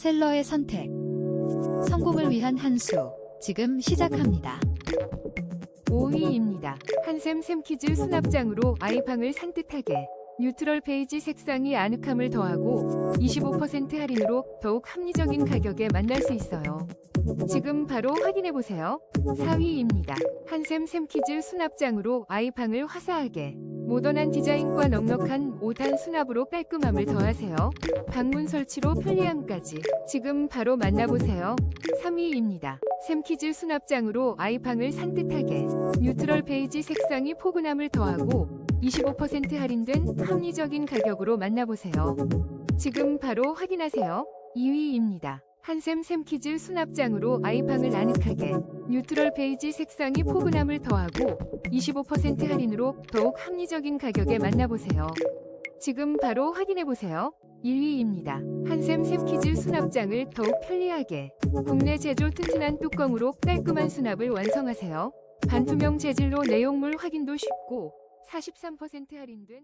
셀러의 선택. 성공을 위한 한 수. 지금 시작합니다. 5위입니다. 한샘 샘키즈 수납장으로 아이팡을 산뜻하게 뉴트럴 베이지 색상이 아늑함을 더하고 25% 할인으로 더욱 합리적인 가격에 만날 수 있어요. 지금 바로 확인해 보세요. 4위입니다. 한샘 샘키즈 수납장으로 아이팡을 화사하게 모던한 디자인과 넉넉한 5단 수납으로 깔끔함을 더하세요. 방문 설치로 편리함까지 지금 바로 만나보세요. 3위입니다. 샘키즈 수납장으로 아이팡을 산뜻하게 뉴트럴 베이지 색상이 포근함을 더하고 25% 할인된 합리적인 가격으로 만나보세요. 지금 바로 확인하세요. 2위입니다. 한샘 샘키즈 수납장으로 아이팡을 아늑하게 뉴트럴 베이지 색상이 포근함을 더하고 25% 할인으로 더욱 합리적인 가격에 만나보세요. 지금 바로 확인해보세요. 1위입니다. 한샘 샘키즈 수납장을 더욱 편리하게 국내 제조 튼튼한 뚜껑으로 깔끔한 수납을 완성하세요. 반투명 재질로 내용물 확인도 쉽고 43% 할인된